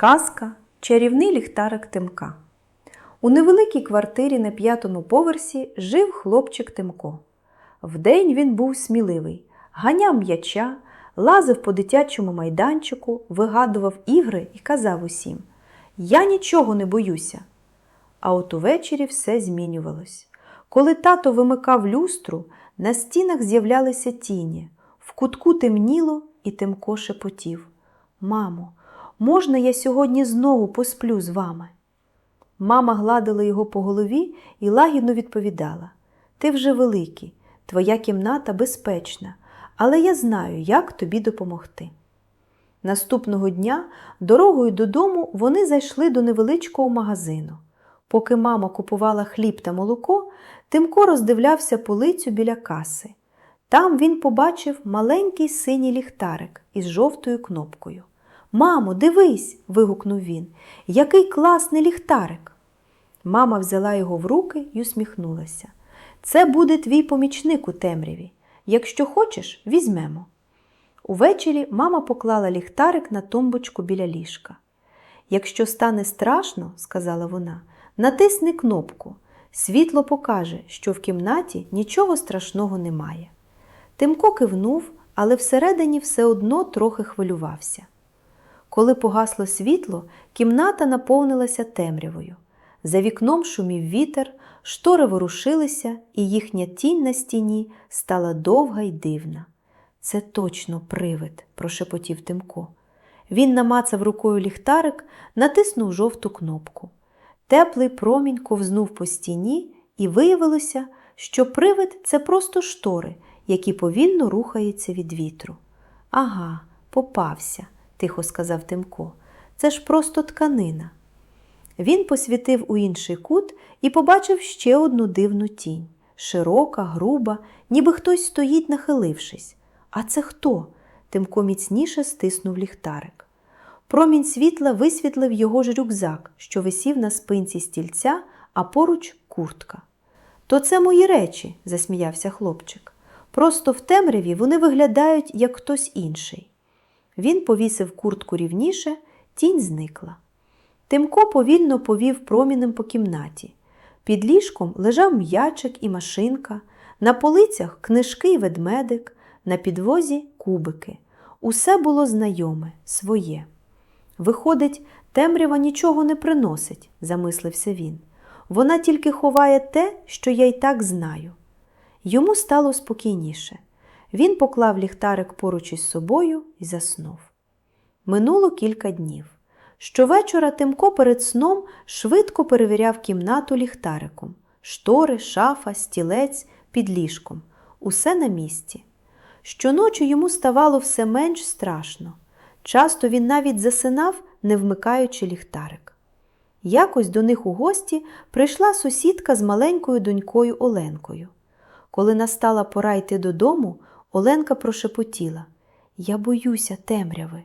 Казка Чарівний ліхтарик Тимка. У невеликій квартирі на п'ятому поверсі жив хлопчик Тимко. Вдень він був сміливий, ганяв м'яча, лазив по дитячому майданчику, вигадував ігри і казав усім: Я нічого не боюся. А от увечері все змінювалось. Коли тато вимикав люстру, на стінах з'являлися тіні, в кутку темніло і Тимко шепотів. Мамо, можна я сьогодні знову посплю з вами? Мама гладила його по голові і лагідно відповідала: Ти вже великий, твоя кімната безпечна, але я знаю, як тобі допомогти. Наступного дня дорогою додому вони зайшли до невеличкого магазину. Поки мама купувала хліб та молоко, Тимко роздивлявся полицю біля каси. Там він побачив маленький синій ліхтарик із жовтою кнопкою. Мамо, дивись. вигукнув він. Який класний ліхтарик. Мама взяла його в руки і усміхнулася. Це буде твій помічник у темряві. Якщо хочеш, візьмемо. Увечері мама поклала ліхтарик на тумбочку біля ліжка. Якщо стане страшно, сказала вона, натисни кнопку. Світло покаже, що в кімнаті нічого страшного немає. Тимко кивнув, але всередині все одно трохи хвилювався. Коли погасло світло, кімната наповнилася темрявою. За вікном шумів вітер, штори ворушилися, і їхня тінь на стіні стала довга й дивна. Це точно привид, прошепотів Тимко. Він намацав рукою ліхтарик, натиснув жовту кнопку. Теплий промінь ковзнув по стіні, і виявилося, що привид це просто штори, які повільно рухаються від вітру. Ага, попався, тихо сказав Тимко. Це ж просто тканина. Він посвітив у інший кут і побачив ще одну дивну тінь широка, груба, ніби хтось стоїть, нахилившись. А це хто? Тимко міцніше стиснув ліхтарик. Промінь світла висвітлив його ж рюкзак, що висів на спинці стільця, а поруч куртка. То це мої речі, засміявся хлопчик. Просто в темряві вони виглядають як хтось інший. Він повісив куртку рівніше, тінь зникла. Тимко повільно повів промінем по кімнаті. Під ліжком лежав м'ячик і машинка, на полицях книжки й ведмедик, на підвозі кубики. Усе було знайоме, своє. Виходить, темрява нічого не приносить, замислився він. Вона тільки ховає те, що я й так знаю. Йому стало спокійніше. Він поклав ліхтарик поруч із собою і заснув. Минуло кілька днів. Щовечора Тимко перед сном швидко перевіряв кімнату ліхтариком штори, шафа, стілець під ліжком. Усе на місці. Щоночі йому ставало все менш страшно. Часто він навіть засинав, не вмикаючи ліхтарик. Якось до них у гості прийшла сусідка з маленькою донькою Оленкою. Коли настала пора йти додому, Оленка прошепотіла Я боюся темряви.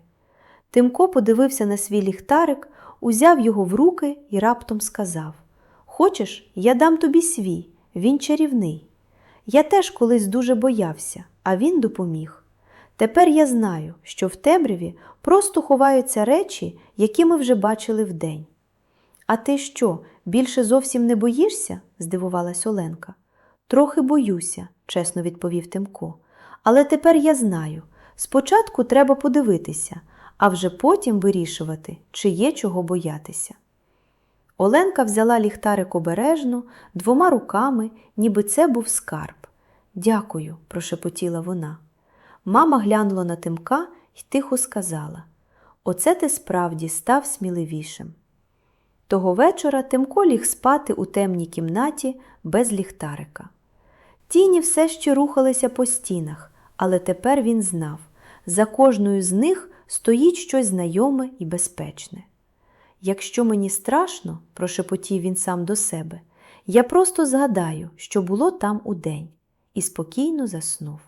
Тимко подивився на свій ліхтарик, узяв його в руки і раптом сказав Хочеш, я дам тобі свій, він чарівний. Я теж колись дуже боявся, а він допоміг. Тепер я знаю, що в темряві просто ховаються речі, які ми вже бачили вдень. А ти що, більше зовсім не боїшся? здивувалась Оленка. Трохи боюся, чесно відповів Тимко. Але тепер я знаю. Спочатку треба подивитися, а вже потім вирішувати, чи є чого боятися. Оленка взяла ліхтарик обережно, двома руками, ніби це був скарб. Дякую, прошепотіла вона. Мама глянула на Тимка і тихо сказала Оце ти справді став сміливішим. Того вечора Тимко ліг спати у темній кімнаті без ліхтарика. Тіні все ще рухалися по стінах, але тепер він знав за кожною з них стоїть щось знайоме і безпечне. Якщо мені страшно, прошепотів він сам до себе, я просто згадаю, що було там удень, і спокійно заснув.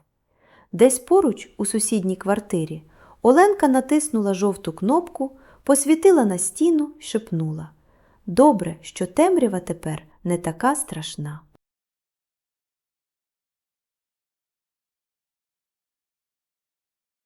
Десь поруч, у сусідній квартирі, Оленка натиснула жовту кнопку, посвітила на стіну й шепнула Добре, що темрява тепер не така страшна.